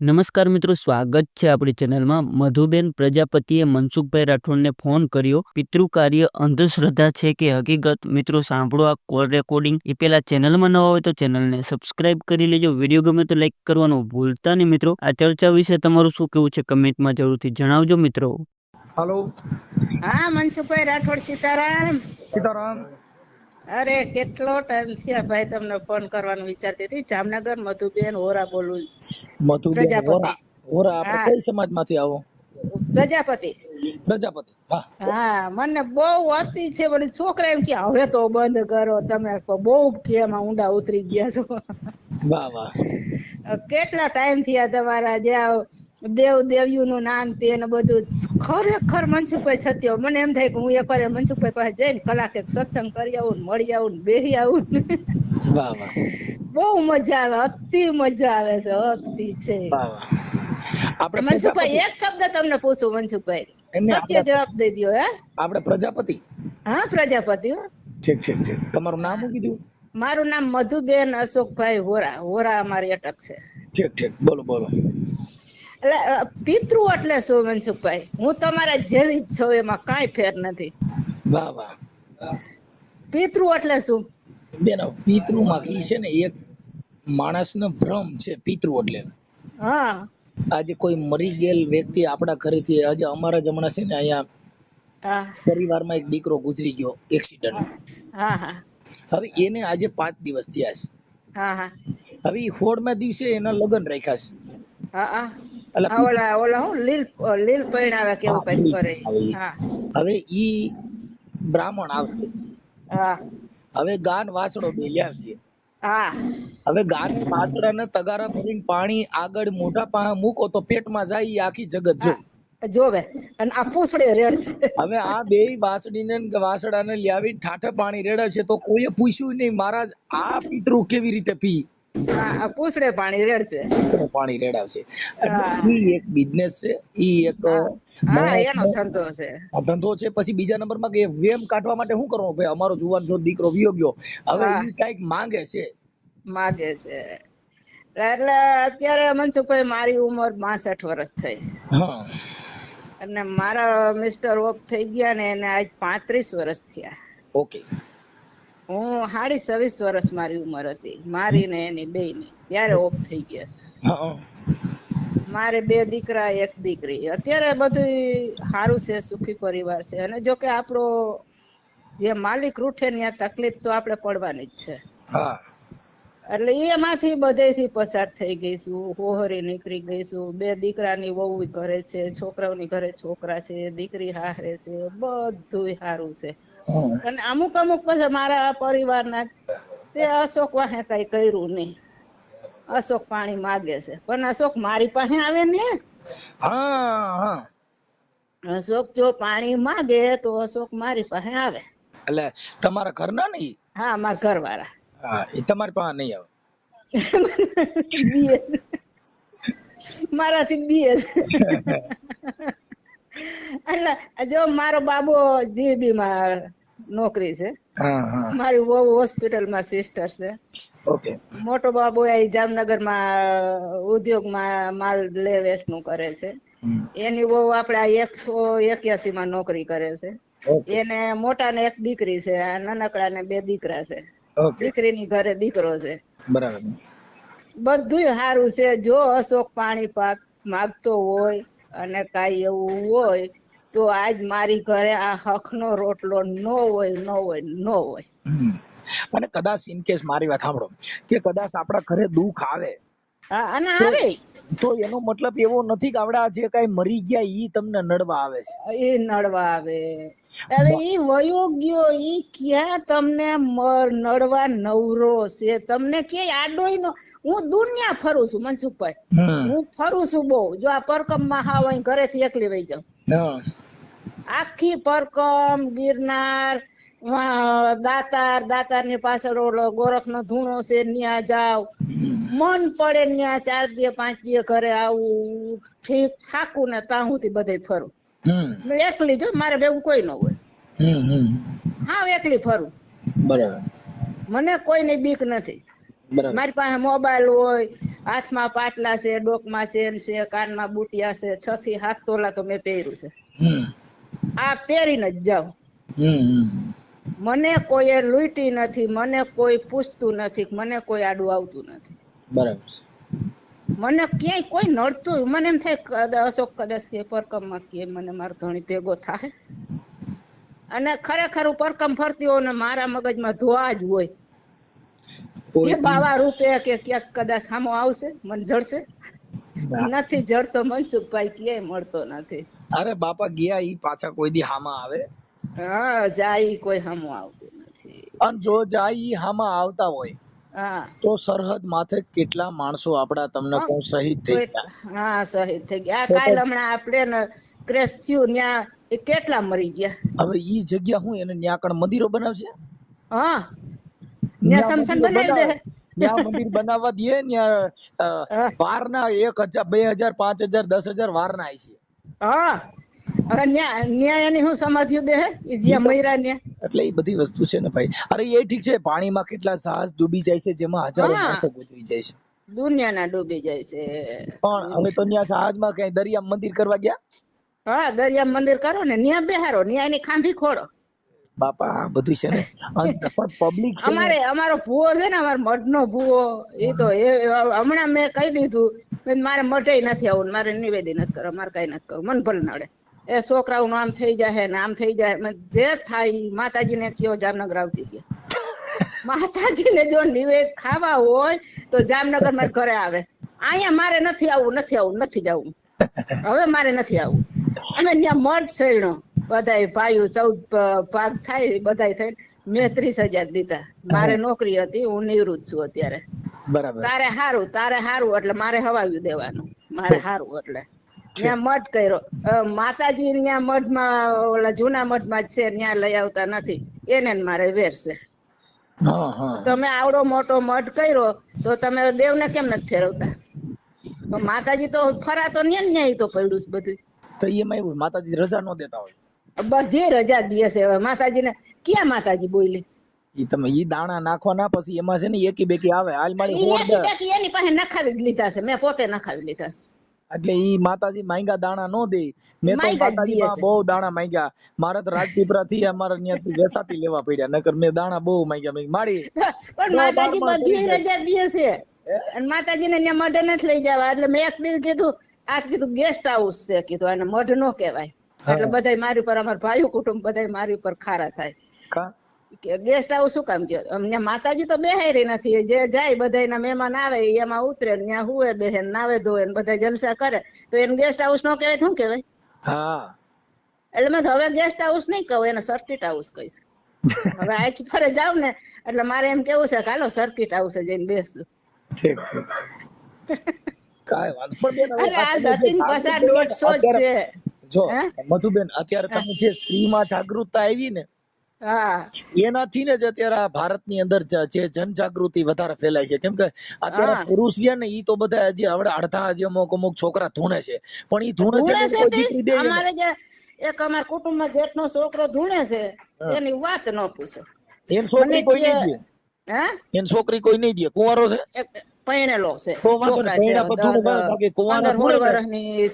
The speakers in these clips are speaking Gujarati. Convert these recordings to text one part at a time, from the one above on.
નમસ્કાર મિત્રો સ્વાગત છે આપણી ચેનલમાં. મધુબેન પ્રજાપતિએ મનસુખભાઈ રાઠોડને ફોન કર્યો. પિતૃ કાર્ય અંધશ્રદ્ધા છે કે હકીકત? મિત્રો સાંભળો આ કોલ રેકોર્ડિંગ. એ પેલા ચેનલમાં નવા હોય તો ચેનલને સબસ્ક્રાઇબ કરી લેજો. વીડિયો ગમે તો લાઈક કરવાનું ભૂલતા નહીં મિત્રો. આ ચર્ચા વિશે તમારું શું કેવું છે કમેન્ટમાં જરૂરથી જણાવજો મિત્રો. હાલો હા મનસુખભાઈ રાઠોડ સીતારામ. સીતારામ. અરે કેટલો ટાઈમ થયા ભાઈ તમને ફોન કરવાનું વિચારતી હતી? જામનગર મધુબેન ઓરા બોલું મધુબેન ઓરા ઓરા આપણે હા. કઈ સમાજમાંથી આવો? પ્રજાપતિ. પ્રજાપતિ હા. મને બહુ અતિ છે મને છોકરા એમ કે હવે તો બંધ કરો તમે. બહુ કેમાં ઊંડા ઉતરી ગયા છો. વાહ વાહ. કેટલા ટાઈમ થયા તમારા? જે દેવ દેવ્યું નું નામ તે ને બધું ખરેખર મનસુખભાઈ છત્યો. મને એમ થાય કે હું એકવાર મનસુખભાઈ પાસે જઈને કલાક એક સત્સંગ કરી આવું મળી આવું બેસી આવું બહુ મજા આવે અતિ મજા આવે છે અતિ છે. મનસુખભાઈ એક શબ્દ તમને પૂછું મનસુખભાઈ. સત્ય જવાબ દઈ દો હે? આપણે પ્રજાપતિ. હા પ્રજાપતિ ઠીક ઠીક ઠીક. તમારું નામ શું કીધું? મારું નામ મધુબેન અશોકભાઈ હોરા. હોરા અમારી અટક છે. ઠીક ઠીક. બોલો બોલો. એટલે પિતૃ એટલે શું મનસુખભાઈ? હું તમારા જેવી જ છું એમાં કાંઈ ફેર નથી. વાહ વાહ. પિતૃ એટલે શું? બેન પિતૃમાં ઈ છે ને એક માણસનો ભ્રમ છે પિતૃ એટલે. હા. આજે કોઈ મરી ગયેલ વ્યક્તિ આપણા ઘરેથી આજે અમારા જ હમણાં છે ને અહીંયા પરિવારમાં એક દીકરો ગુજરી ગયો એક્સિડન્ટ હા હા. હવે એને આજે પાંચ દિવસ થયા છે. હવે ઈ હોળમાં દિવસે એના લગ્ન રાખ્યા છે. ઓલા ઓલા હું લીલ લીલ પૈણાવે કેવું લીલ કરે હા. હવે ઈ બ્રાહ્મણ આવશે હા. હવે ગાન વાસડો બેલ્યા છે. હા. હવે ગાન વાસડાને તગારા ભરીને પાણી આગળ મોટા પાણા મૂકો તો પેટમાં જાય આખી જગત જો. જોવે. અને આ પૂછડે રેડ છે. હવે આ બે વાસડી ને વાસડાને લાવી ઠાઠે પાણી રેડે છે તો કોઈએ પૂછ્યું નહીં મહારાજ આ પિતૃ કેવી રીતે પી પૂછડે પાણી રેડશે પાણી રેડાવશે ઈ એક બિઝનેસ છે ઈ એક હા એનો ધંધો છે. આ ધંધો છે પછી બીજા નંબરમાં કે વેમ કાઢવા માટે શું કરવું? ભાઈ અમારો જુવાન જો દીકરો વિયો ગયો હવે ઈ કાંઈક માંગે છે. માગે છે. એટલે અત્યારે મનસુખભાઈ મારી ઉંમર 62 વર્ષ થઈ. હા. અને મારા મિસ્ટર ઓફ થઈ ગયા ને એને આજ પાંત્રીસ વર્ષ થયા. ઓકે. હું સાડી છવ્વીસ વર્ષ મારી ઉંમર હતી. મારી ને એની બે ની ત્યારે ઓફ થઈ ગયા છે. મારે બે દીકરા એક દીકરી. અત્યારે બધું સારું છે સુખી પરિવાર છે. અને જો કે આપણો જે માલિક રૂઠે ત્યાં તકલીફ તો આપણે પડવાની જ છે. હા. એટલે એમાંથી બધેથી પસાર થઈ ગઈશું હોહરી નીકળી ગઈશું બે દીકરાની વહુ ઘરે છે છોકરાઓની ઘરે છોકરા છે દીકરી હારે છે બધું સારું છે. અને અમુક અમુક પછી મારા પરિવારના તે અશોક વાહે કઈ કર્યું નહીં. અશોક પાણી માગે છે. પણ અશોક મારી પાસે આવે ને? હા હા. અશોક જો પાણી માગે તો અશોક મારી પાસે આવે. એટલે તમારા ઘરના નહીં? હા મારા ઘરવાળા. હા એ તમારી પાસે નહીં આવે. બીએ મારાથી બીએ એટલે જો મારો બાબો જીબી માં નોકરી છે મારી વહુ હોસ્પિટલમાં સિસ્ટર છે. ઓકે. મોટો બાબો એ ઉદ્યોગ મા માલ લે વેચનું કરે છે. એની વહુ આપણે આ એકસો એક્યાસી માં નોકરી કરે છે. એને મોટા ને એક દીકરી છે આ નાનકડા ને બે દીકરા છે. દીકરીની ઘરે દીકરો છે. બરાબર. બધું સારું છે. જો અશોક પાણી પાક માગતો હોય અને કાઈ એવું હોય તો આજ મારી ઘરે આ હકનો રોટલો નો હોય નો હોય નો હોય. અને કદાચ ઇન કેસ મારી વાત સાંભળો કે કદાચ આપણા ઘરે દુઃખ આવે અને આવે. તો એનો મતલબ એવો નથી કે આવડા જે કઈ મરી ગયા ઈ તમને નડવા આવે છે. એ નડવા આવે. હવે ઈ વયો ગયો ઈ ક્યાં તમને મર નડવા નવરો છે? તમને ક્યાંય આડોય નો હું દુનિયા ફરું છું મનસુખભાઈ. હું ફરું છું બહુ. જો આ પરકમમાં હાવ ઘરેથી એકલી રહી જાઉં. આખી પરકમ ગિરનાર દાતાર દાતારની પાછળ ઓલો ગોરખ નો ધૂણો છે ન્યા જાવ મન પડે ન્યા ચાર દિવસ પાંચ દિવસ ઘરે આવું ઠીક થાકું ને ત્યાં થી બધે ફરું. એકલી જો મારે ભેગું કોઈ ન હોય. હા એકલી ફરું. બરાબર. મને કોઈની બીક નથી. મારી પાસે મોબાઈલ હોય હાથમાં પાટલા છે ડોકમાં ચેન છે કાનમાં બુટિયા છે છ થી સાત તોલા તો મેં પહેર્યું છે. આ પહેરીને જ જાઉં. મને કોઈએ લૂંટી નથી મને કોઈ પૂછતું નથી મને કોઈ આડું આવતું નથી. બરાબર મને ક્યાંય કોઈ નડતું મને એમ થાય કદાચ અશોક કદાચ કે પરકમમાં કે મને મારો ધણી ભેગો થાય અને ખરેખર હું પરકમ ફરતી હોઉં ને મારા મગજમાં ધોવા જ હોય. બાવા રૂપે કે ક્યાંક કદાચ સામો આવશે મને જડશે. નથી જડતો મનસુખભાઈ ક્યાંય મળતો નથી. અરે બાપા ગયા ઈ પાછા કોઈ દી હામાં આવે? હા જાય કોઈ હામો આવતું નથી. અને જો જાય ઈ હામાં આવતા હોય તો સરહદ માથે કેટલા માણસો આપડા તમને. કહું શહીદ થઈ ગયા? હા શહીદ થઈ ગયા. કાલ હમણાં આપણે ક્રેશ થયું ત્યાં એ કેટલા મરી ગયા? હવે ઈ જગ્યા હું એને ન્યાકણ મંદિરો બનાવશે? હા. ન્યા સમસન બનાવી દે. ન્યા મંદિર બનાવવા દે ન્યા વારના એક હજાર બે હજાર પાંચ હજાર દસ હજાર વારના આવી છે હા. હવે ન્યા ન્યા એની હું? સમાધિ દે જે મયરા ન્યા. એટલે એ બધી વસ્તુ છે ને ભાઈ. અરે એ ઠીક છે પાણીમાં કેટલા સાહસ ડૂબી જાય છે જેમાં હજારો. માણસો ગુજરી જાય છે. દુનિયાના ડૂબી જાય છે. પણ હવે તો ત્યાં જહાજમાં કઈ દરિયા મંદિર કરવા ગયા? હા દરિયા મંદિર કરો ને ન્યા બેહારો ન્યા એની ખાંભી ખોડો બાપા આ બધું છે ને. પબ્લિક અમારે અમારો ભૂવો છે ને અમારો મઢનો ભૂવો એ તો એ હમણાં મેં કહી દીધું મારે મઢે નથી આવું મારે નિવેદી નથી કરો મારે કઈ નથી કરવું મન ભલે નડે. એ છોકરાઓનું આમ થઈ જાય ને આમ થઈ જાય જે થાય માતાજીને કયો જામનગર આવતી ગયા. માતાજીને જો નિવેદ ખાવા હોય તો જામનગર મારે ઘરે આવે. અહીંયા મારે નથી આવવું નથી આવવું નથી જવું હવે મારે નથી આવવું. અમે ત્યાં મઢ સૈણો બધા ભાઈઓ ચૌદ ભાગ થાય બધા થઈ મેં ત્રીસ હજાર દીધા. મારે નોકરી હતી હું નિવૃત્ત છું અત્યારે. બરાબર. તારે સારું તારે સારું એટલે મારે હવાવ્યું દેવાનું. મારે સારું એટલે. ત્યાં મઠ કર્યો. માતાજી ત્યાં મઠમાં ઓલા જૂના મઠમાં જ છે ત્યાં લઈ આવતા નથી. એને મારે વેર છે. હા હા. તમે આવડો મોટો મઠ કર્યો તો તમે દેવને કેમ નથી ફેરવતા? માતાજી તો ફરા તો ને ન્યાય તો પડ્યું છે બધું તો એમાં એવું માતાજી રજા ન દેતા હોય. બધી રજા દે છે માતાજીને ક્યાં માતાજી બોલી? ઈ તમે ઈ દાણા નાખવા ના પછી એમાં છે ને એકી બેકી આવે. હાલ મારી એની પાસે નખાવી જ લીધા છે મેં પોતે નખાવી લીધા છે. એટલે ઈ માતાજી માંગ્યા દાણા નો દે. મેં તો માતાજી માં બહુ દાણા માંગ્યા. મારે તો રાજપીપરા થી અમારે ત્યાંથી વેસાતી લેવા પડ્યા. નકર મેં દાણા બહુ માંગ્યા. મેં માડી પણ માતાજી બધી રજા દે છે અને માતાજીને ત્યાં મઢે નથી લઈ જવા. એટલે મેં એક દિવસ કીધું આ કીધું ગેસ્ટ હાઉસ છે. કીધું અને મઢ નો કહેવાય. એટલે બધાય મારી ઉપર અમારા ભાઈ કુટુંબ બધાય મારી ઉપર ખારા થાય. ગેસ્ટ હાઉસ શું કામ કયો અમને માતાજી તો બેહારી નથી. જે જાય બધાયના મહેમાન આવે એમાં ઉતરે ત્યાં હુએ બેહે નાવે ધોવે ને બધા જલસા કરે. તો એને ગેસ્ટ હાઉસ નો કહેવાય શું કહેવાય? હા. એટલે મેં હવે ગેસ્ટ હાઉસ નહીં કહું એને સર્કિટ હાઉસ કહીશ. હવે આજ ફરે જાવ ને એટલે મારે એમ કેવું છે કે હાલો સર્કિટ હાઉસ જઈને બેસું ઠીક કાય વાત પણ બેન, એટલે આ દતિન પસાર જાગૃતિ દોઢસો જ અત્યારે- છે. જો મધુબેન અત્યારે તમે જે સ્ત્રીમાં જાગૃતતા આવી ને એનાથી ને જ અત્યારે આ ભારતની અંદર જે જનજાગૃતિ વધારે ફેલાય છે. કેમ કે અત્યારે. પુરુષ છે ને ઈ તો બધા હજી હવે અડધા હજી અમુક અમુક છોકરા ધૂણે છે. પણ ઈ ધૂણે અમારે જે એક અમારા કુટુંબમાં જેઠનો છોકરો ધૂણે છે એની વાત ન પૂછો. એમ છોકરી કોઈ નહીં દે. હે? એમ છોકરી કોઈ નહીં દે. કુંવારો છે?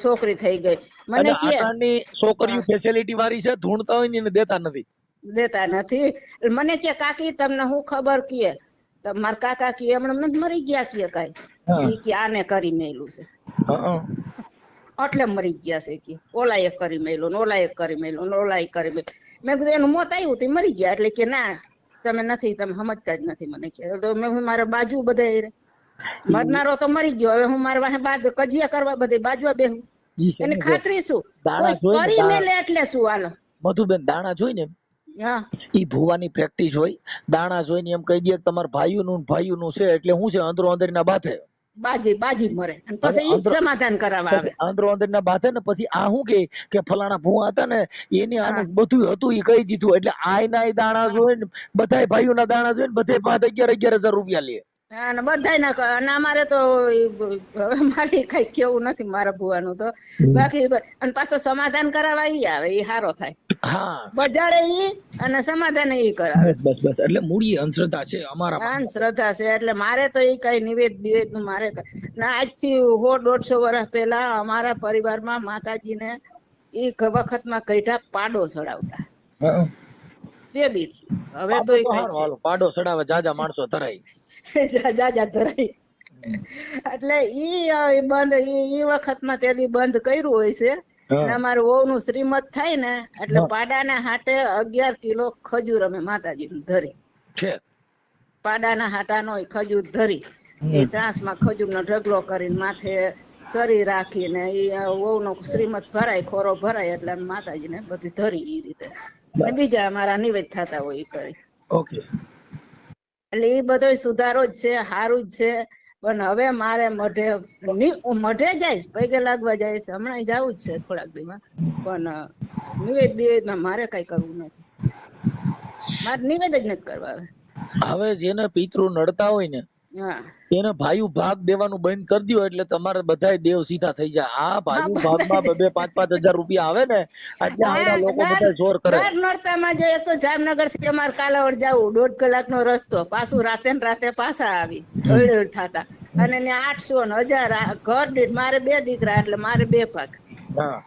છોકરા થઈ ગઈ. મને કે છોકરીઓ ફેસિલિટી વાળી છે ધૂણતા હોય ને દેતા નથી. દેતા નથી. મને કે કાકી તમને હું ખબર કે મારા કાકા કે હમણાં મરી ગયા કીએ. કઈ? ઈ કે આને કરી મેલું છે. એટલે મરી ગયા છે કે ઓલા એક કરી મેલું ને ઓલા એક કરી મેલું ને ઓલા એક કરી મેલું મેં કીધું એનું મોત આવ્યું તે મરી ગયા. એટલે કે ના તમે નથી તમે સમજતા જ નથી મને કે. તો મેં હું મારે બાજુ બધા મરનારો તો મરી ગયો હવે હું મારા વાહે બાદ કજિયા કરવા બધે બાજવા બેહું. એને ખાતરી શું કરી મેલે એટલે શું હાલો? મધુબેન દાણા જોઈને ઈ ભૂવાની પ્રેક્ટિસ હોય દાણા જોઈને એમ કહી દે કે તમારા ભાઈઓનું ને ભાઈઓનું છે એટલે શું છે અંદરો અંદરના બાથે. બાજી બાજી મરે. અને પછી ઈ સમાધાન કરાવવા આવે. અંદરો અંદરના બાથે ને પછી આ શું કે કે ફલાણા ભૂવા હતા ને એની આને બધું હતું ઈ કહી દીધું. એટલે આયના ઈ દાણા જોઈને બધાય ભાઈઓના દાણા જોઈને બધાય પાંચ અગિયાર અગિયાર હજાર રૂપિયા લે. અને બધાય ના અને અમારે તો મારે કઈ કેવું નથી મારા ભુવાનું તો. બાકી અને પાછો સમાધાન કરાવવા ઈ આવે ઈ હારો થાય. હા. બજાડે ઈ અને સમાધાન ઈ કરાવે. બસ બસ એટલે મૂળી અંધશ્રદ્ધા છે અમારા આન છે એટલે મારે તો ઈ કઈ નિવેદ બિવેદનું મારે ના આજથી હો દોઢસો વર્ષ પહેલા અમારા પરિવારમાં માતાજીને ઈ વખતમાં કઈઠા પાડો ચડાવતા. તે દીઠ હવે તો પાડો ચડાવે જાજા માણસો તરાય છે જા જા ધરાઈ એટલે ઈ બંધ ઈ વખતમાં તે બંધ કર્યું હોય છે. હા. વહુ નું શ્રીમત થાય ને એટલે પાડાના હાટે અગિયાર કિલો ખજૂર અમે માતાજી ધરી. પાડાના હાટાનો ખજૂર ધરી. એ હમ. ખજૂર નો ઢગલો કરીને માથે સરી રાખીને એ વહુ નો શ્રીમત ભરાય ખોરો ભરાય એટલે માતાજી માતાજીને બધી ધરી એ રીતે. બીજા અમારા નિવેદ થતા હોય એ કરી. ઓકે. એટલે એ બધો સુધારો જ છે સારું જ છે. પણ હવે મારે મઢે મઢે જઈશ પૈકે લાગવા જઈશ. હમણાં જવું જ છે થોડાક દીમાં પણ, નિવેદ નિવેદમાં મારે કઈ કરવું નથી. મારે નિવેદ જ નથી કરવા હવે જેને પિતૃ નડતા હોય ને એને ભાયુ ભાગ દેવાનું બંધ કરી દ્યો એટલે તમારે બધાય દેવ સીધા થઈ જાય આ ભાયુ ભાગમાં બે પાંચ પાંચ હજાર રૂપિયા આવે ને એટલે આવડા લોકો બધા જોર કરે. દર નોરતામાં જઈએ તો જામનગરથી અમારે કાલાવડ જવું દોઢ કલાકનો રસ્તો. પાછું રાતે ને રાતે પાછા આવી હળહળ થાતા. અને ને આઠસો ને હજાર ઘર દીઠ મારે બે દીકરા એટલે મારે બે ભાગ. હા.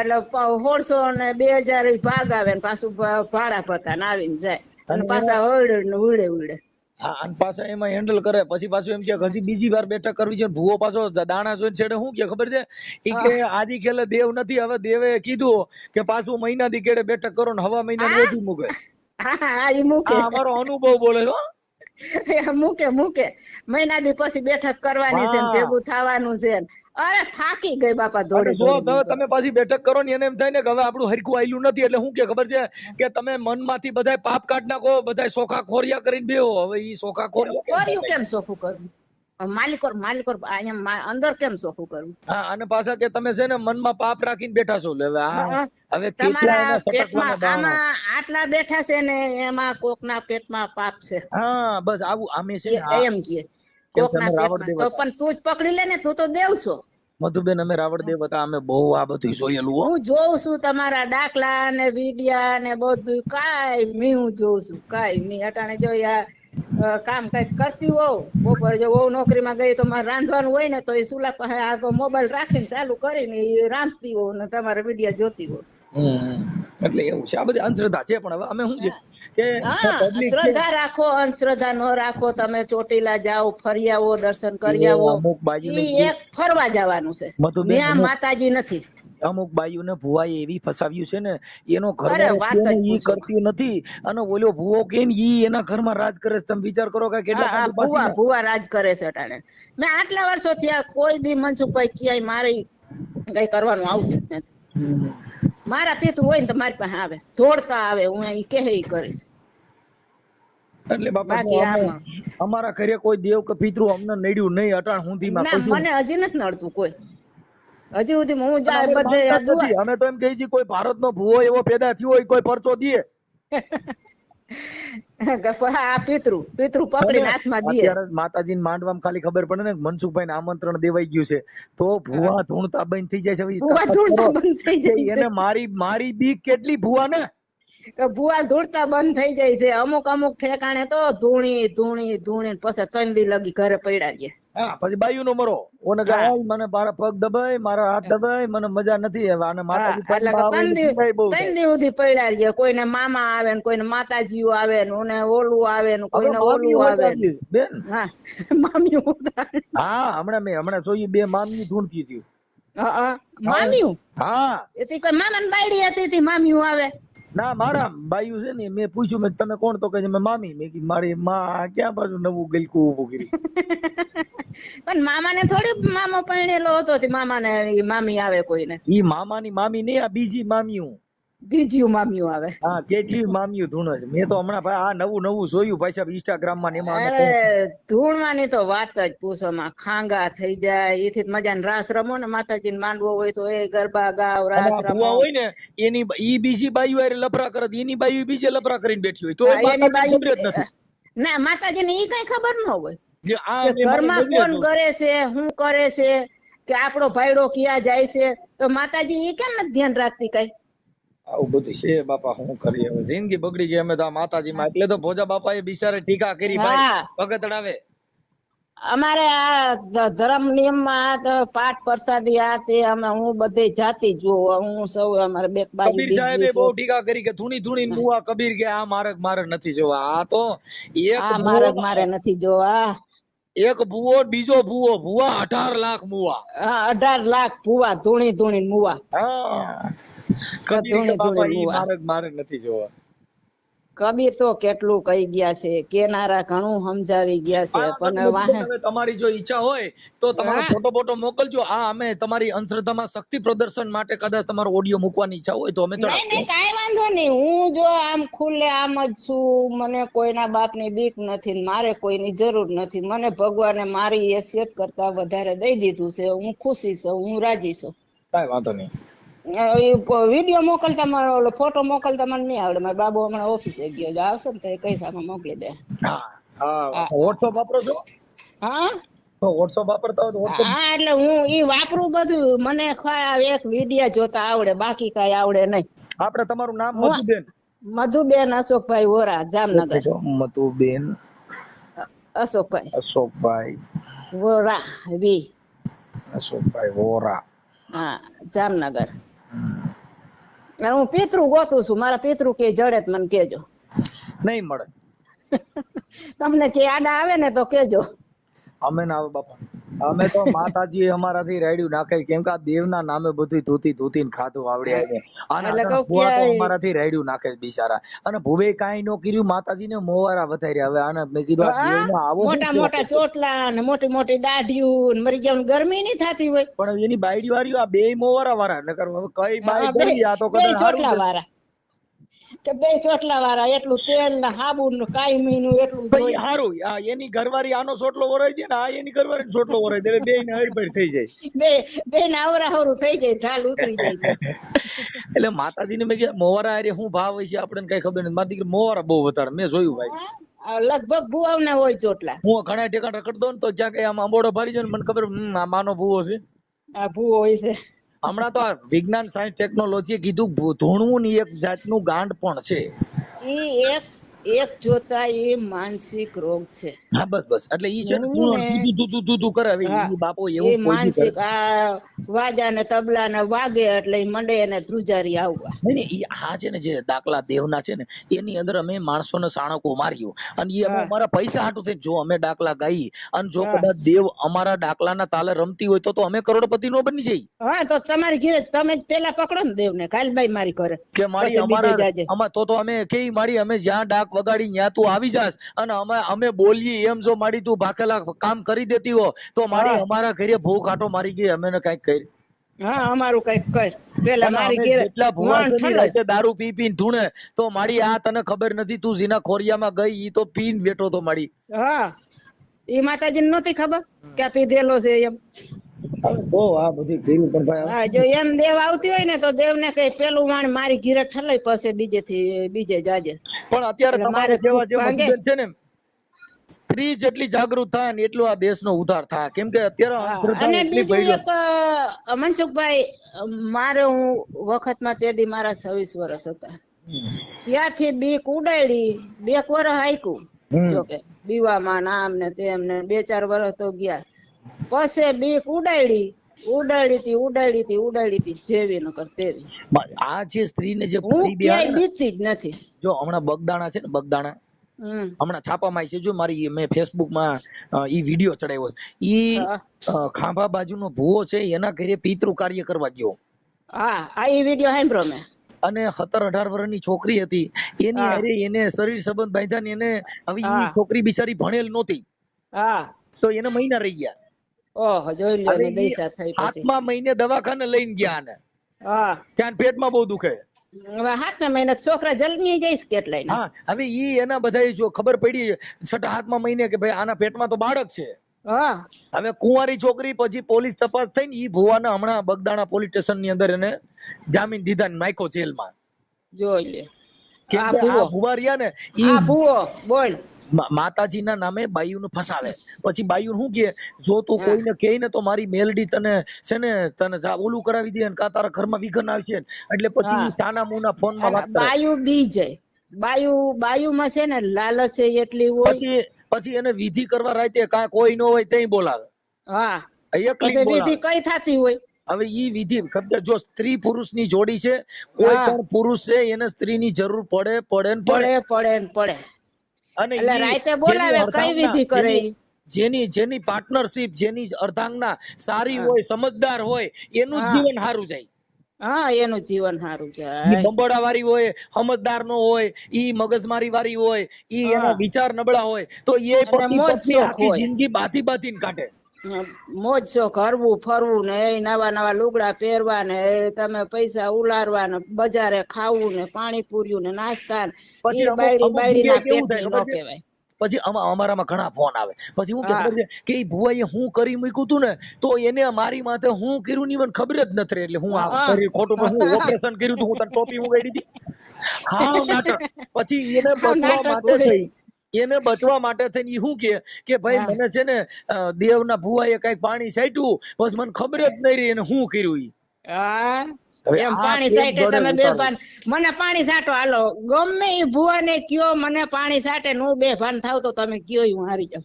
એટલે હોળસો સોળસો ને બે હજાર ભાગ આવે ને પાછું ભાડા પતા ને આવીને જાય. અને પાછા હળડે ને ઉડે ઉડે. હા અને પાછા એમાં હેન્ડલ કરે. પછી પાછું એમ કે હજી બીજી વાર બેઠક કરવી છે ભૂવો પાછો દાણા જોઈને છેડે શું કે ખબર છે? એ કે આજી ખેલે દેવ નથી હવે દેવે કીધું કે પાછું મહિના દી કેડે બેઠક કરો ને હવા મહિના ઓછી મૂકે. હા હા ઈ મૂકે. અમારો અનુભવ બોલે છે મૂકે મૂકે. મહિના દી પછી બેઠક કરવાની છે ભેગું થવાનું છે અરે થાકી ગઈ બાપા દોડી જો તમે. પાછી બેઠક કરો ને એને એમ થાય ને કે હવે આપણું હરખું આયલું નથી એટલે શું કે ખબર છે કે તમે મનમાંથી બધાય પાપ કાઢ નાખો બધાય સોખા ખોરિયા કરીને બેહો. હવે ઈ સોખા ખોરિયા કેમ સોખું કરવું માલિકો માલિકોર અહીંયા અંદર કેમ ચોખ્ખું કરવું હા અને પાછા કે તમે છે ને મનમાં પાપ રાખીને બેઠા છો હવે હવે તમારા પેટમાં આમાં આટલા બેઠા છે ને એમાં કોકના પેટમાં પાપ છે. હા બસ આવું આમે છે એમ કે કોકના પેટમાં. તો પણ તું જ પકડી લે ને તું તો દેવ છો. મધુબેન અમે રાવણદેવ હતા અમે બહુ આ બધું જોયેલું હું. જોઉં છું તમારા ડાકલા ને વીડિયા ને બધું કાંઈ હું જોઉં છું કાઈ મી. અટાણે જોયા કામ કંઈક કરતી હોઉં બપોરે જો વહુ નોકરીમાં ગઈ તો મારે રાંધવાનું હોય ને તો એ સુલા પાસે આગો મોબાઈલ રાખીને ચાલુ કરીને એ રાંધતી હોઉં ને તમારે વીડિયો જોતી હોઉં. એટલે એવું છે. આ બધી અંધશ્રદ્ધા છે પણ હવે અમે શું છે કે શ્રદ્ધા રાખો અંધશ્રદ્ધા ન રાખો. તમે ચોટીલા જાઓ ફરી આવો દર્શન કરી આવો. એક ફરવા જવાનું છે. ત્યાં માતાજી નથી. અમુક બાયુને ભુવાએ એવી ફસાવ્યું છે ને એનો ઈ કરતી નથી. અને ઓલો ભુવો કે ઈ એના ઘરમાં રાજ કરે છે. તમે વિચાર કરો કે કેટલા ભુવા ભુવા રાજ કરે છે અટાણે. મેં આટલા વર્ષો થયા કોઈ દી મનસુખભાઈ ક્યાંય મારે કઈ કરવાનું આવતું જ નથી. મારા પિતૃ હોય ને તો મારી પાસે આવે. થોડતા આવે હું એ કહે ઈ કરીશ. એટલે બાપા અમારા ઘરે કોઈ દેવ કે પિતૃ અમને નડ્યું નહીં અટાણ હું ના મને હજી નથી નડતું કોઈ. હજી સુધી હું જાય બધે. અમે તો એમ કહી છીએ કોઈ ભારતનો ભૂવો એવો પેદા થયો હોય કોઈ પરચો દે. માતાજીને માંડવામાં ખાલી ખબર પડે ને મનસુખભાઈને આમંત્રણ દેવાઈ ગયું છે. તો ભુવા ધૂણતા બંધ થઈ જાય છે. જાય છે. એને મારી મારી બીક કેટલી ભુવા ને કે ભુવા ધૂળતા બંધ થઈ જાય છે. અમુક અમુક ઠેકાણે તો ધૂણી ધૂણી ધૂણી પછી ચંદી લગી ઘરે પડ્યા હા પછી બાયુ નો મરો. ઓને ગાલ મને મારા પગ દબાય મારા હાથ દબાય મને મજા નથી હવે અને માતાજી એટલે પગમાં આવે ત્રણ એટલે દી પીડાય બહુ થાય. સુધી પડ્યા રહીએ કોઈને મામા આવે ને કોઈને માતાજીઓ આવે ને ઓને ઓલું આવે ને કોઈને ઓલું આવે બેન. હા મામી હા હમણાં મેં હમણાં જોયું બે મામી ઢૂંઢતી હતી હા, હા. એથી કોઈ મામાને બાયડી હતી તી મામીઓ આવે. ના મારા બાયુ છે ને મેં પૂછ્યું મેં તમે કોણ? તો કહે મેં મામી. મેં કીધું મારી માં ક્યાં પાછું નવું ગલકું ઊભું કર્યું? પણ મામાને થોડી મામો પરણેલો હતો મામાને મામી આવે કોઈને. ઈ મામાની મામી નહીં આ બીજી મામીઓ. બીજી મામ્યું આવે. હા કેટલી મામ્યું ધૂણ જ. મેં તો હમણાં ભાઈ આ નવું નવું જોયું પાછા ઇન્સ્ટાગ્રામમાં એમાં ધૂણ ધૂળવાની તો વાત જ પૂછો માં ખાંગા થઈ જાય એથી મજાને રાસ રમો ને માતાજી માંડવો હોય તો એ ગરબા ગાવ રાસ રમો. હોય ને એની ઈ બીજી બાયુ આરે લફરા કરત એની બાયુ બીજે લફરા કરીને બેઠી હોય. તો હા, એની બાયુ ના માતાજી ને ઈ કઈ ખબર ન હોય. જે આ મેં ઘરમાં કોણ કરે છે શું કરે છે કે આપણો ભાઈડો ક્યાં જાય છે તો માતાજી ઈ કેમ નથી ધ્યાન રાખતી કઈ? આવું બધું છે બાપા શું કરીએ હવે? જિંદગી બગડી ગઈ અમે તો માતાજી માં એટલે તો ભોજા બાપા એ બિચારે ટીકા કરી ભાઈ. હા. ભગતડાવે. અમારે આ ધર્મ નિયમમાં પાઠ પ્રસાદી આ તે અમે હું બધે જાતિ જોઉં હું સૌ અમારે બે બાજુ કબીર સાહેબે બહુ. ટીકા કરી કે ધૂણી ધૂણી મુવા કબીર કે આ મારક મારે નથી જોવા. આ તો એક આ મારે મારે નથી જોવા. એક ભૂવો બીજો ભૂવો ભૂવા અઢાર લાખ મુવા. હા અઢાર લાખ ભૂવા ધૂણી ધૂણી મુવા. હા. મારક મારક નથી જોવા. કબીર તો કેટલું કહી ગયા છે કેનારા ઘણું સમજાવી ગયા છે પણ તમારી જો ઈચ્છા હોય તો તમારો ફોટો ફોટો મોકલજો. આ અમે તમારી અંધશ્રદ્ધામાં શક્તિ પ્રદર્શન માટે કદાચ તમારો ઓડિયો મૂકવાની ઈચ્છા હોય તો અમે નહીં નહીં કાંઈ વાંધો નહીં. હું જો આમ ખુલ્લે આમ જ છું. મને કોઈના બાપની બીક નથી મારે કોઈની જરૂર નથી. મને ભગવાને મારી હેસિયત કરતા વધારે દઈ દીધું છે. હું ખુશી છું હું રાજી છું. કાંઈ વાંધો નહીં. વીડિયો મોકલતા મને ઓલો ફોટો મોકલતા મને નહીં આવડે. મારો બાબુ હમણાં ઓફિસે ગયો જો આવશે ને તો એ પૈસામાં મોકલી દે. હા. વોટ્સઅપ વાપરો છો? હા? તો વોટ્સઅપ વાપરતા હોય તો હા એટલે હું ઈ વાપરું બધું. મને એક વીડિયો જોતા આવડે. બાકી કઈ આવડે નહીં. આપણે તમારું નામ મધુબેન. મધુબેન અશોકભાઈ વોરા જામનગર. મધુબેન. અશોકભાઈ. અશોકભાઈ. વોરા વી. અશોકભાઈ વોરા. હા જામનગર. અને હું પિતૃ ગોતું છું મારા પિતૃ કે જડે મને કેજો. નહીં મળે. તમને કે આડા આવે ને તો કેજો. અમે ના આવે બાપા. અમે તો માતાજી અમારાથી રેડ્યું નાખે કેમ કે આ દેવના નામે બધું ધૂતી ધૂતીને ખાધું આવડે આવે અને એટલે આના ભુવા તો અમારાથી રાડ્યું નાખે બિચારા. અને ભુવે કાંઈ નો કર્યું માતાજીને મોવારા વધાર્યા. હવે આને મેં કીધું આ દેવનો આવો મોટા મોટા ચોટલા ને મોટી મોટી દાઢીયું ને મરી ગયા ગરમી નહીં થતી હોય. પણ એની બાયડી વાળી આ બે મોવારા વાળા નકર હવે કઈ હા, આ તો કદાચ ચોટલા વાળા કે બે ચોટલા વાળા એટલું તેલ ને સાબુ ને કાયમી નું એટલું ભાઈ. આ એની ઘરવાળી આનો ચોટલો વરાઈ દે ને આ એની ઘરવાળી ચોટલો વરાઈ દે. બે ને હરપર થઈ જાય. બે બે ને આવરા હવરું થઈ જાય ઢાલ ઉતરી જાય. એટલે માતાજીને મેં કીધું મોવારા અરે શું ભાવ હોય છે આપણને કઈ ખબર નથી. મારી દીકરી મોવારા બહુ વધારે મેં જોયું ભાઈ. લગભગ લગભગ ભુવાના હોય ચોટલા. હું ઘણા ઠેકાણ રખડતો ને તો ક્યાંક આમ અંબોડો ભરી જાય ને મને ખબર આ માનો ભૂવો છે. આ ભૂવો હોય છે. હમણાં તો આ વિજ્ઞાન, સાયન્સ, ટેકનોલોજીએ કીધું ધૂણવું ની એક જાતનું ગાંડ પણ છે. એ એક એક જોતા એ માનસિક રોગ છે. હા બસ બસ. એટલે ઈ છે ને બાપો એવું એ માનસિક આ વાજા ને તબલા ને વાગે એટલે મંડે એને ધ્રુજારી આવવા. નહીં, આ છે ને જે દાખલા દેવના છે ને એની અંદર અમે માણસોને સાણકો માર્યો. અને એ અમે અમારા પૈસા હાટું થઈને જો અમે દાખલા ગાઈ અને જો કદાચ દેવ અમારા દાખલાના તાલે રમતી હોય તો તો અમે કરોડપતિ નો બની જઈ. હા તો તમારી ઘરે તમે પેલા પકડો ને દેવ ને કાલબાઈ મારી કરે કે મારી અમારા. અમાર તો તો અમે કેવી મારી અમે જ્યાં ડાક વગાડી ત્યાં તું આવી જાસ અને અમે અમે બોલીએ એમ જો મારી તું ભાખેલા કામ કરી દેતી હો તો મારી. અમારા ઘરે ભૂખ આટો મારી ગઈ. અમે કંઈક કરી હા અમારું કંઈક કર. પેલા મારી અમે ઘરે જેટલા ભુવા મણ છે ને ઠલક. રાતે દારૂ પી પીને ધૂણે તો મારી આ તને ખબર નથી તું જીના ખોરિયામાં ગઈ ઈ તો પીન બેઠો તો મારી. હા. ઈ માતાજી નહોતી ખબર કે પીધેલો છે એમ. બહુ આ બધી કર્યું પણ ભાઈ હા જો એમ દેવ આવતી હોય ને તો દેવ ને કઈ પેલું વાણ મારી ઘીરે ઠલાઈ પાસે બીજે થી બીજે જાજે. પણ અત્યારે તમારે મારે જેવા જેવા છે ને સ્ત્રી જેટલી જાગૃત થાય ને એટલો આ દેશનો ઉદ્ધાર થાય. કેમ કે અત્યારે અને બીજું એક મનસુખભાઈ મારે હું વખતમાં તેદી મારા છવ્વીસ વર્ષ હતા. ત્યાંથી બીક ઉડાડી બે વર્ષ હાઈકું. જોકે બીવામાં નામ ને તેમ ને બે ચાર વર્ષ તો ગયા. પછી બીક ઉડાડી ઉડાડી તી ઉડાડી જેવી નકર તેવી. આ જે સ્ત્રીને જે હું ક્યાંય બીતી જ નથી. જો હમણાં બગદાણા છે ને બગદાણા. હમણાં છાપામાં છે જો મારી મેં ફેસબુકમાં ઈ વીડિયો ચડાવ્યો ઈ ખાંભા બાજુનો ભૂવો છે એના ઘરે પિતૃ કાર્ય કરવા ગયો. હા આ ઈ વીડિયો સાંભળ્યો મેં. અને સત્તર અઢાર વર્ષની છોકરી હતી. એની. હારે એને શરીર સંબંધ બાંધ્યા ને એને હવે ઈ છોકરી બિચારી ભણેલ નહોતી. હા. તો એને મહિના રહી ગયા. ઓહ જોઈ લ્યો ને દૈસા થઈ પછી. આઠમા મહિને દવાખાને લઈને ગયા ને. હા. ત્યાં પેટમાં બહુ દુખે. હવે હાથના મહિના છોકરા જન્મી જઈશ કેટલાય ને હા હવે ઈ એના બધા જો ખબર પડી છઠ્ઠા હાથમા મહિને કે ભાઈ આના પેટમાં તો બાળક છે. હા. હવે કુંવારી છોકરી પછી પોલીસ તપાસ થઈને ઈ ભુવાને હમણાં બગદાણા પોલીસ સ્ટેશનની અંદર એને જામીન દીધા ને માયકો જેલમાં. જોઈ લે કે આ ભૂવો. રહ્યા ને આ ભૂવો બોલ. માતાજીના નામે બાયુને ફસાવે. પછી બાયુ શું કે જો તું કોઈને કહે ને તો મારી મેલડી તને છે ને તને જા ઓલું કરાવી દે ને કા તારા ઘરમાં વિઘન આવશે ને. એટલે પછી સાના મુના ફોનમાં વાત બાયુ બી જાય બાયુ બાયુમાં છે ને લાલચ એટલી હોય. પછી પછી એને વિધિ કરવા રાતે કાંઈ કોઈ ન હોય તઈ બોલાવે. હા. એકલી વિધિ કઈ થતી હોય? હવે ઈ વિધિ ખબર જો સ્ત્રી પુરુષની જોડી છે કોઈ પણ પુરુષ છે એને સ્ત્રી ની જરૂર પડે પડે ને પડે. પડે પડે ને પડે. અને રાતે બોલાવે કઈ વિધિ કરે જેની- જેની પાર્ટનરશિપ જેની અર્ધાંગના સારી હોય સમજદાર હોય એનું જીવન સારું જાય. હા એનું જીવન સારું જાય. બંબડા વાળી હોય સમજદાર નો હોય ઈ મગજમારી વાળી હોય ઈ. એના વિચાર નબળા હોય તો એ પતિ પત્ની આખી. જિંદગી બાધી બાધીને કાઢે. મોજ શોખ હરવું ફરવું ને એ નવા નવા લુગડા પહેરવા ને તમે પૈસા ઉલારવા ને બજારે ખાવું ને પાણી પૂર્યું ને નાસ્તા પછી બાયડી બાયડી ના પેટ નો? કહેવાય. પછી અમારામાં ઘણા ફોન આવે. પછી હું. ખબર છે કે ઈ ભુવાએ હું કરી મૂક્યું તું ને તો એને મારી માથે હું કર્યું ની મને ખબર જ નથી એટલે હું આ ખોટું હું ઓપરેશન કર્યું તું હું તને ટોપી ઉગાડી હતી હા નાટક. પછી એને બદલવા માટે એને બચવા માટે થઈને એ શું કે કે ભાઈ મને છે ને દેવના ભુવાએ કંઈક પાણી છાંટ્યું પછી મને ખબર જ નહીં રહી એને શું કર્યું ઈ. હા? એમ પાણી સાટે તમે બે ભાન. મને પાણી સાટો હાલો. ગમે ઈ ભુવાને કયો મને પાણી સાટે નું બે ભાન થાવ તો તમે કયો હું હારી જાઉં.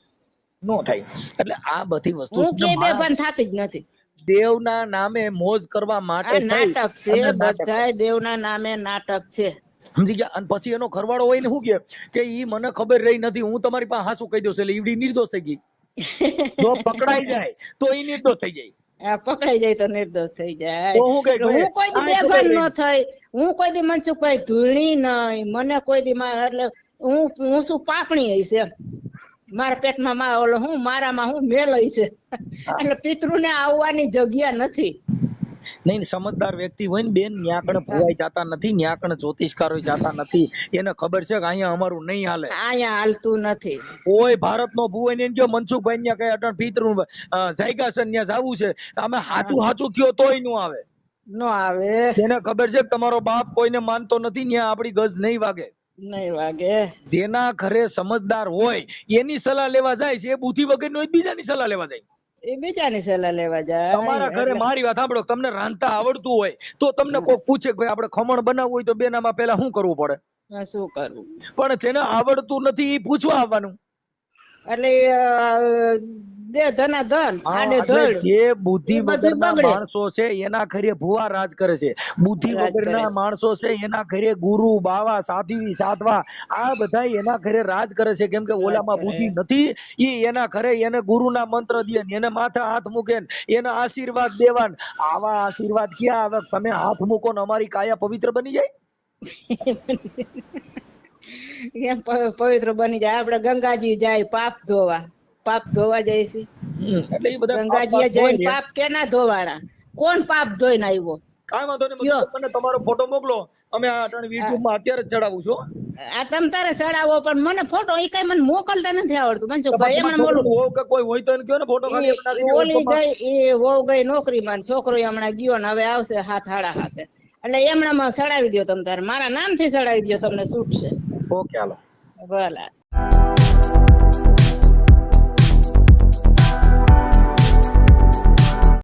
નો થાય. એટલે આ બધી વસ્તુ હું કે બે ભાન થાતી જ નથી. દેવના નામે મોજ કરવા માટે નાટક છે દેવના નામે નાટક છે. સમજી ગયા? અને પછી એનો ઘરવાળો હોય ને શું કે કે ઈ મને ખબર રહી નથી હું તમારી પાસે હાસુ કહી દઉં એટલે ઈવડી નિર્દોષ થઈ ગઈ. જો પકડાઈ જાય તો ઈ નિર્દોષ થઈ જાય. પકડાઈ જાય તો નિર્દોષ થઈ જાય. હું કોઈ દી બેભાન ન થઈ હું કોઈ દી મનસુખભાઈ ધૂણી નહીં મને કોઈ દી એટલે હું હું શું પાપણી હઈશ એમ. મારા પેટમાં મા ઓલો હું મારામાં હું મેલ છે એટલે પિતૃને આવવાની જગ્યા નથી. નહીં સમજદાર વ્યક્તિ હોય ને બેન ન્યાકણ ભવાઈ જાતા નથી ન્યાકણ જ્યોતિષકારો જાતા નથી. એને ખબર છે કે અહીંયા અમારું નહીં હાલે. અહીંયા હાલતું નથી. કોઈ ભારતનો ભૂ એને કયો મનસુખભાઈ ને કઈ અટણ પિતૃ જાયગા છે ત્યાં જાવું છે. અમે હાચું હાચું કયો તોયનું આવે. નો આવે. એને ખબર છે કે તમારો બાપ કોઈને માનતો નથી ત્યાં આપડી ગજ નહીં વાગે. નહીં વાગે. જેના ઘરે સમજદાર હોય એની સલાહ લેવા જાય છે એ બુદ્ધિ વગર નો બીજાની સલાહ લેવા જાય. એ બીજાની સલાહ લેવા જાય. તમારા ઘરે મારી વાત સાંભળો તમને રાંધતા આવડતું હોય તો તમને કોઈ પૂછે કે ભાઈ આપણે ખમણ બનાવવું હોય તો બેનામાં પહેલા શું કરવું પડે? શું કરવું? પણ જેને આવડતું નથી એ પૂછવા આવવાનું. એટલે દે ધના ધન આડે એટલે જે બુદ્ધિ વગરના માણસો છે એના ઘરે ભુવા રાજ કરે છે. બુદ્ધિ વગરના માણસો છે એના ઘરે ગુરુ બાવા સાધ્વી સાધવા આ બધા એના ઘરે રાજ કરે છે. કેમ કે ઓલામાં બુદ્ધિ નથી ઈ એના ઘરે એને ગુરુના મંત્ર દે ને એને માથે હાથ મૂકે ને એના આશીર્વાદ દેવાન. આવા આશીર્વાદ ક્યાં આવે? તમે હાથ મૂકો ને અમારી કાયા પવિત્ર બની જાય? પવિત્ર બની જાય. આપડે ગંગાજી જાય પાપ ધોવા. પાપ ધોવા જાય છે. એટલે એ બધા ગંગાજીએ પાપ જઈને પાપ કેના ધોવાના કોણ પાપ ધોઈને આવ્યો? કાંઈ વાંધો નહીં? મને તમારો ફોટો મોકલો. અમે આ અટાણે YouTube માં અત્યારે જ ચડાવું છું આ તમ તારે ચડાવો પણ મને ફોટો એ કઈ મને મોકલતા નથી આવડતું. મને જો ભાઈ મને મોકલું. હોવ કે કોઈ હોય તો એને કયો ને ફોટો ખાલી ઓલી ગઈ એ વહુ ગઈ નોકરી માં છોકરો હમણાં ગયો ને હવે આવશે હાથ હાડા હાથે. એટલે એમણામાં ચડાવી દો તમ તારે. મારા નામથી ચડાવી દો તમને છૂટશે ઓકે હાલો. ભલા.